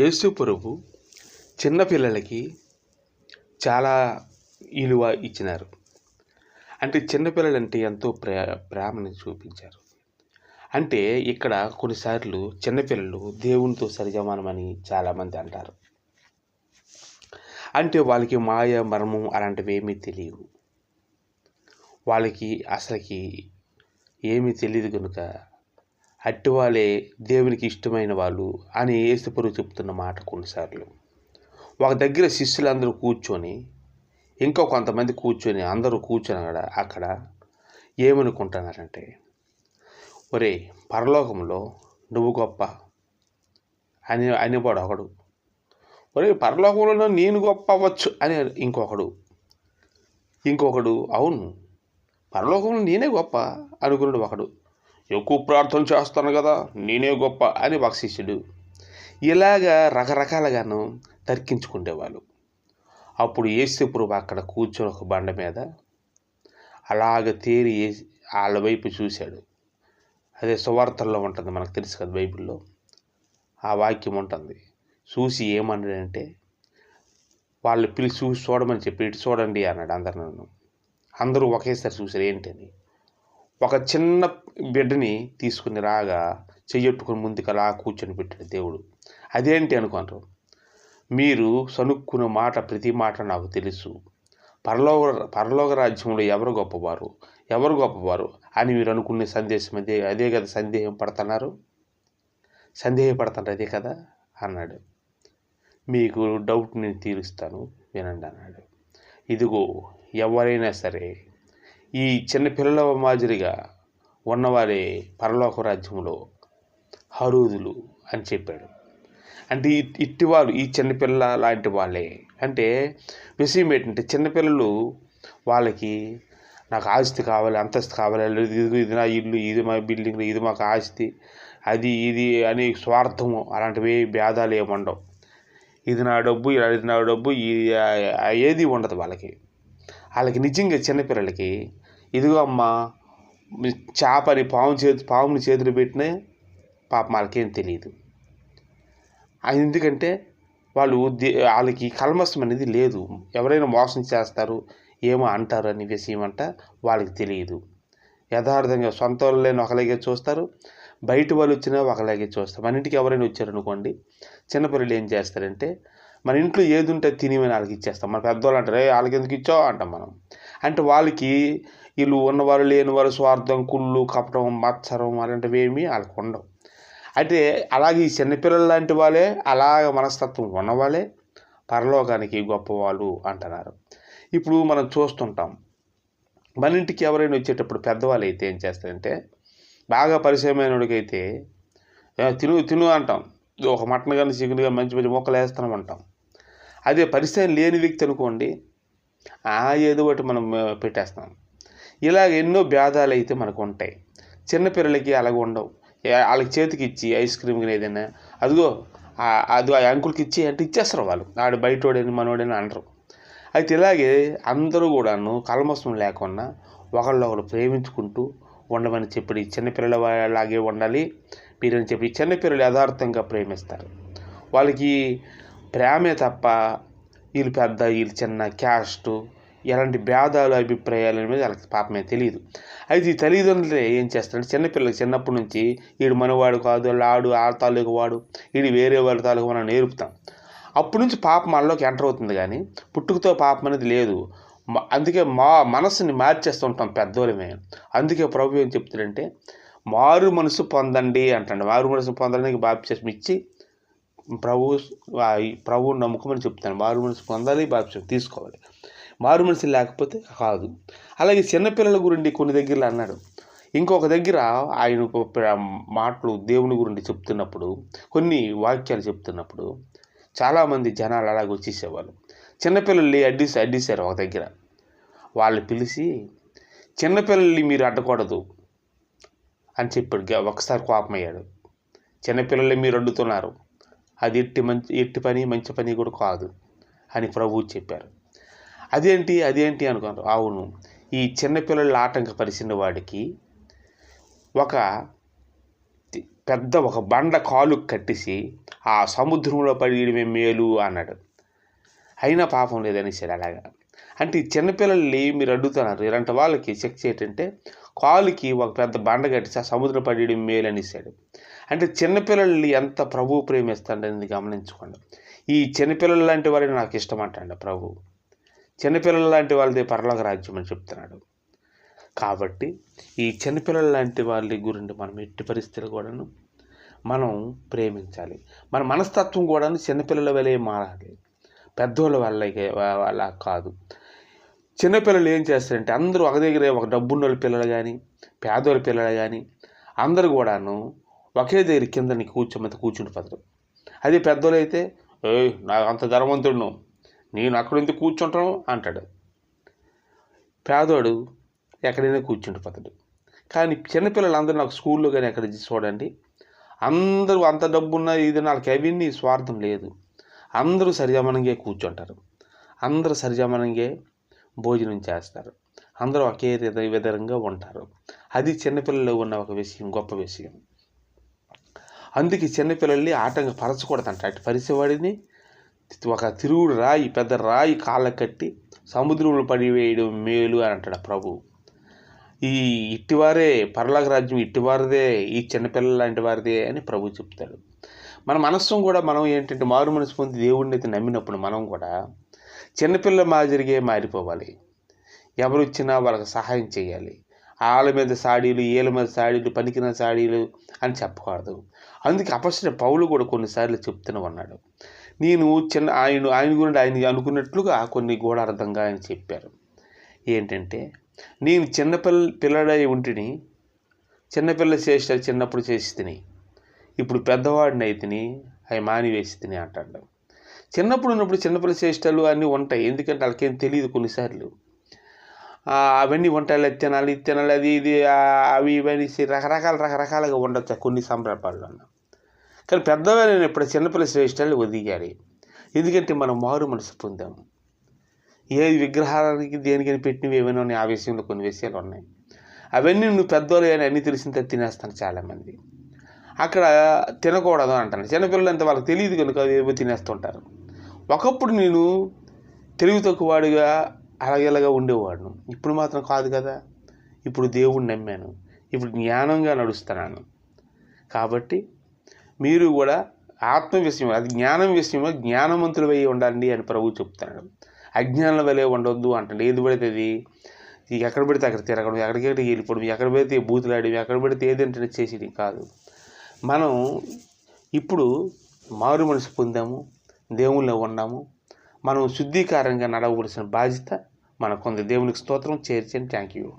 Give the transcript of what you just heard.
యేసు ప్రభు చిన్నపిల్లలకి చాలా విలువ ఇచ్చినారు. అంటే చిన్నపిల్లలంటే ఎంతో ప్రే ప్రేమని చూపించారు. అంటే ఇక్కడ కొన్నిసార్లు చిన్నపిల్లలు దేవునితో సరిజమానమని చాలామంది అంటారు. అంటే వాళ్ళకి మాయ మర్మం అలాంటివి ఏమీ తెలియవు. వాళ్ళకి అసలుకి ఏమీ తెలియదు కనుక అట్టి వాళ్ళే దేవునికి ఇష్టమైన వాళ్ళు అని ఏసుపరువు చెప్తున్న మాట కొన్నిసార్లు. ఒక దగ్గర శిష్యులందరూ కూర్చొని ఇంకో కొంతమంది కూర్చొని అందరూ కూర్చొని అక్కడ? అక్కడ ఏమనుకుంటున్నారంటే ఒరే పరలోకంలో నువ్వు గొప్ప అని అనేవాడు ఒకడు. ఒరే పరలోకంలో నేను గొప్ప అవ్వచ్చు అని ఇంకొకడు. ఇంకొకడు అవును పరలోకంలో నేనే గొప్ప అనుకున్నాడు ఒకడు. ఎక్కువ ప్రార్థన చేస్తాను కదా నేనే గొప్ప అని ఒక శిష్యుడు ఇలాగా రకరకాలుగాను తర్కించుకునేవాళ్ళు అప్పుడు ఏసుప్రభు అక్కడ కూర్చొని ఒక బండ మీద అలాగ తేరి ఏసి- వాళ్ళ వైపు చూశాడు. అదే సువార్తల్లో ఉంటుంది మనకు తెలుసు కదా బైబిల్లో. ఆ వాక్యం ఉంటుంది చూసి ఏమన్నాడంటే వాళ్ళు పిలిచి చూసి చూడమని చెప్పి ఇటు చూడండి అన్నాడు అందరు నన్ను అందరూ ఒకేసారి చూశారు ఏంటని? ఒక చిన్న బిడ్డని తీసుకుని రాగా చెయ్యొట్టుకుని ముందుకు అలా కూర్చొని పెట్టాడు దేవుడు. అదేంటి అనుకుంటారు? మీరు సనుక్కున్న మాట ప్రతి మాట నాకు తెలుసు. పరలోక పరలోక రాజ్యంలో ఎవరు గొప్పవారు? ఎవరు గొప్పవారు అని మీరు అనుకునే సందేశం అదే అదే కదా సందేహం పడుతున్నారు? సందేహపడుతున్నారు అదే కదా అన్నాడు. మీకు డౌట్ నేను తీరుస్తాను వినండి అన్నాడు. ఇదిగో ఎవరైనా సరే ఈ చిన్న పిల్లల మాదిరిగా ఉన్నవారే పరలోక రాజ్యంలో హరూదులు అని చెప్పాడు. అంటే ఇట్టివారు ఈ చిన్నపిల్ల లాంటి వాళ్ళే. అంటే విషయం ఏంటంటే చిన్నపిల్లలు వాళ్ళకి నాకు ఆస్తి కావాలి అంతస్తు కావాలి ఇది ఇది నా ఇల్లు ఇది మా బిల్డింగ్ ఇది మాకు ఆస్తి అది ఇది అని స్వార్థము అలాంటివి భేదాలు ఏమి ఉండవు. ఇది నా డబ్బు ఇలా ఇది నా డబ్బు ఈ- ఏది ఉండదు వాళ్ళకి. వాళ్ళకి నిజంగా చిన్నపిల్లలకి ఇదిగో అమ్మా చేపని పాము చేతి పాముని చేతులు పెట్టినా పాపం వాళ్ళకేం తెలియదు అది ఎందుకంటే వాళ్ళు వాళ్ళకి కల్మసం అనేది లేదు. ఎవరైనా మోసం చేస్తారు ఏమో అంటారు అనే విషయం అంట వాళ్ళకి తెలియదు యథార్థంగా సొంత వాళ్ళని ఒకలాగే చూస్తారు బయట వాళ్ళు వచ్చినా ఒకలాగే చూస్తారు. మన ఇంటికి ఎవరైనా వచ్చారనుకోండి చిన్నపిల్లలు ఏం చేస్తారంటే మన ఇంట్లో ఏది ఉంటే తినివని వాళ్ళకి ఇచ్చేస్తాం. మన పెద్దవాళ్ళు అంటారు వాళ్ళకి ఎందుకు ఇచ్చావు? అంటాం మనం. అంటే వాళ్ళకి వీళ్ళు ఉన్నవారు లేని వారు స్వార్థం కుళ్ళు కపటం మత్సరం అలాంటివి ఏమీ వాళ్ళకి ఉండవు. అయితే అలాగే ఈ చిన్నపిల్లలు లాంటి వాళ్ళే అలాగ మనస్తత్వం ఉన్నవాళ్ళే పరలోకానికి గొప్పవాళ్ళు అంటున్నారు. ఇప్పుడు మనం చూస్తుంటాం మన ఇంటికి ఎవరైనా వచ్చేటప్పుడు పెద్దవాళ్ళు అయితే ఏం చేస్తారంటే బాగా పరిచయమైనడికైతే "ఏ, తిను తిను అంటాం. ఒక మటన్ కానీ చికెన్ కానీ మంచి మంచి మొక్కలు వేస్తామంటాం అంటాం. అదే పరిస్థితి లేని వ్యక్తి అనుకోండి ఆ ఏదో ఒకటి మనం పెట్టేస్తాం. ఇలాగ ఎన్నో భేదాలు అయితే మనకు ఉంటాయి. చిన్నపిల్లలకి అలాగ ఉండవు. వాళ్ళకి చేతికి ఇచ్చి ఐస్ క్రీమ్ కానీ ఏదైనా అదిగో అది ఆ అంకుల్కి ఇచ్చి అంటే ఇచ్చేస్తారు వాళ్ళు. ఆడు బయటోడని మనోడని అనరు. అయితే ఇలాగే అందరూ కూడాను కలమసం లేకుండా ఒకళ్ళొకరు ప్రేమించుకుంటూ ఉండమని చెప్పి చిన్నపిల్లల లాగే ఉండాలి. మీరని చెప్పి చిన్నపిల్లలు యథార్థంగా ప్రేమిస్తారు. వాళ్ళకి ప్రేమే తప్ప వీళ్ళు పెద్ద వీళ్ళు చిన్న క్యాస్ట్ ఎలాంటి భేదాలు అభిప్రాయాలు అనేది వాళ్ళకి పాపమే తెలియదు అయితే ఈ తల్లిదండ్రులే ఏం చేస్తారంటే చిన్నపిల్లలకి చిన్నప్పటి నుంచి వీడు మనవాడు కాదు ఆడు ఆ తాలూకు వాడు వీడు వేరే వాళ్ళ తాలూకు మనం నేర్పుతాం. అప్పటి నుంచి పాపం మనలోకి ఎంటర్ అవుతుంది కానీ పుట్టుకతో పాపం అనేది లేదు. అందుకే మా మనసుని మార్చేస్తుంటాం పెద్దోళ్ళమే. అందుకే ప్రభు ఏం చెప్తాడంటే మారు మనసు పొందండి అంటాడు. మారు మనసు పొందడానికి బాప్తిసం ఇచ్చి ప్రభు ప్రభు నమ్మకమని నమ్ముకోమని చెప్తాను. మారు మనసు పొందాలి బాప్సం తీసుకోవాలి. మారు మనసు లేకపోతే కాదు. అలాగే చిన్నపిల్లల గురించి కొన్ని దగ్గరలో అన్నాడు. ఇంకొక దగ్గర ఆయన మాటలు దేవుని గురించి చెప్తున్నప్పుడు కొన్ని వాక్యాలు చెప్తున్నప్పుడు చాలామంది జనాలు అలాగ వచ్చేసేవాళ్ళు. చిన్నపిల్లల్ని అడ్డిసి అడ్డేశారు ఒక దగ్గర. వాళ్ళు పిలిచి చిన్నపిల్లల్ని మీరు అడ్డకూడదు అని చెప్పాడు. ఒకసారి కోపమయ్యాడు. చిన్నపిల్లల్ని మీరు అడ్డుతున్నారు. అది ఎట్టి మంచి ఎట్టి పని మంచి పని కూడా కాదు అని ప్రభువు చెప్పారు. అదేంటి అదేంటి అనుకున్నారు? అవును ఈ చిన్నపిల్లల ఆటంకపరిచిన వాడికి ఒక పెద్ద ఒక బండ కాలు కట్టేసి ఆ సముద్రంలో పడియడమే మేలు అన్నాడు. అయినా పాపం లేదనేసాడు అలాగా. అంటే ఈ చిన్నపిల్లల్ని మీరు అడుగుతున్నారు ఇలాంటి వాళ్ళకి చెక్ చేయటంటే కాలుకి ఒక పెద్ద బండ కట్టేసి ఆ సముద్రం పడియడం మేలు అనేసాడు అంటే చిన్నపిల్లల్ని ఎంత ప్రభు ప్రేమిస్తాడని గమనించుకోండి. ఈ చిన్నపిల్లలు లాంటి వారిని నాకు ఇష్టం అంటాడు ప్రభు చిన్నపిల్లల లాంటి వాళ్ళది పరలోక రాజ్యం అని చెప్తున్నాడు. కాబట్టి ఈ చిన్నపిల్లల లాంటి వాళ్ళ గురించి మనం ఎట్టి పరిస్థితులు కూడాను మనం ప్రేమించాలి. మన మనస్తత్వం కూడాను చిన్నపిల్లల వలె మారాలి. పెద్దోళ్ళ వాళ్ళకే వాళ్ళ కాదు. చిన్నపిల్లలు ఏం చేస్తారంటే అందరూ ఒక దగ్గరే ఒక డబ్బున్నోళ్ళ పిల్లలు కానీ పేదోళ్ళ పిల్లలు కానీ అందరూ కూడాను ఒకే దగ్గర కింద నీకు కూర్చోమంత కూర్చుండిపోతారు అదే పెద్దోళ్ళు అయితే ఏ నాకు అంత ధనవంతుడును నేను అక్కడ ఎందుకు కూర్చుంటాను? అంటాడు. పేదోడు ఎక్కడైనా కూర్చుండిపోతాడు కానీ చిన్నపిల్లలందరూ నాకు స్కూల్లో కానీ ఎక్కడ చూడండి అందరూ అంత డబ్బున్న ఇది నాకు అవన్నీ స్వార్థం లేదు. అందరూ సరిజమానంగా కూర్చుంటారు. అందరూ సరిజమానంగా భోజనం చేస్తారు. అందరూ ఒకే విధ- విధంగా ఉంటారు. అది చిన్నపిల్లలు ఉన్న ఒక విషయం గొప్ప విషయం. అందుకే చిన్నపిల్లల్ని ఆటంక పరచకూడదంట. అటు పరిసేవాడిని ఒక తిరుగుడు రాయి పెద్ద రాయి కాళ్ళ కట్టి సముద్రంలో పడివేయడం మేలు అని అంటాడు ప్రభు. ఈ ఇట్టివారే పరలోక రాజ్యం ఇట్టివారిదే ఈ చిన్నపిల్లల లాంటి వారిదే అని ప్రభు చెప్తాడు. మన మనస్సు కూడా మనం ఏంటంటే మారు మనసు పొంది దేవుడిని అయితే నమ్మినప్పుడు మనం కూడా చిన్నపిల్ల మాదిరిగే మారిపోవాలి. ఎవరు వచ్చినా వాళ్ళకి సహాయం చేయాలి. వాళ్ళ మీద సాడీలు వీళ్ళ మీద సాడీలు పనికిన సాడీలు అని చెప్పకూడదు. అందుకే అపసిన పౌలు కూడా కొన్నిసార్లు చెప్తూనే ఉన్నాడు. నేను చిన్న ఆయన ఆయన గురించి ఆయన అనుకున్నట్లుగా కొన్ని గూఢార్థంగా ఆయన చెప్పారు. ఏంటంటే నేను చిన్నపిల్ల పిల్లడై ఉంటిని చిన్నపిల్ల చేస్తే చిన్నప్పుడు చేసి తిని ఇప్పుడు పెద్దవాడిని అయితేని అవి మానివేసి తిని అంటాడు. చిన్నప్పుడు ఉన్నప్పుడు చిన్నపిల్ల చేష్టలు అన్నీ ఉంటాయి. ఎందుకంటే వాళ్ళకేం తెలియదు కొన్నిసార్లు. అవన్నీ ఉంటాయి అది తినాలి తినాలి అది ఇది అవి ఇవన్నీ రకరకాల రకరకాలుగా ఉండొచ్చు కొన్ని సందర్భాల్లో. కానీ పెద్దవాళ్ళని ఇప్పుడు చిన్నపిల్ల శ్రేష్టాలు వదిగాలి ఎందుకంటే మనం మారు మనసు పొందాము ఏ విగ్రహానికి దేనికైనా పెట్టినవి ఏమైనా ఉన్నాయి? ఆ విషయంలో కొన్ని విషయాలు ఉన్నాయి. అవన్నీ నువ్వు పెద్దవాళ్ళు అని అన్నీ తెలిసిన తర్వాత తినేస్తాను చాలామంది. అక్కడ తినకూడదు అంటాను. చిన్నపిల్లలు అంత వాళ్ళకి తెలియదు కనుక ఏవో తినేస్తుంటారు. ఒకప్పుడు నేను తెలివి తక్కువ వాడిగా అలాగేలాగా ఉండేవాడును. ఇప్పుడు మాత్రం కాదు కదా. ఇప్పుడు దేవుణ్ణి నమ్మాను. ఇప్పుడు జ్ఞానంగా నడుస్తున్నాను. కాబట్టి మీరు కూడా ఆత్మ విషయం అది జ్ఞానం విషయంలో జ్ఞానవంతులు అయ్యి ఉండండి అని ప్రభు చెప్తున్నాడు. అజ్ఞానం వలె ఉండొద్దు అంటాడు. ఏది పడితే అది. ఎక్కడ పడితే అక్కడ తిరగడం ఎక్కడికెక్కడ వెళ్ళిపోవడం ఎక్కడ పడితే బూతులాడి ఎక్కడ పడితే ఏదంటే చేసేది కాదు. మనం ఇప్పుడు మారు మనసు పొందాము దేవుళ్ళలో ఉన్నాము మనం శుద్ధీకారంగా నడవవలసిన బాధ్యత మనకుంది దేవునికి స్తోత్రం చేర్చండి. Thank you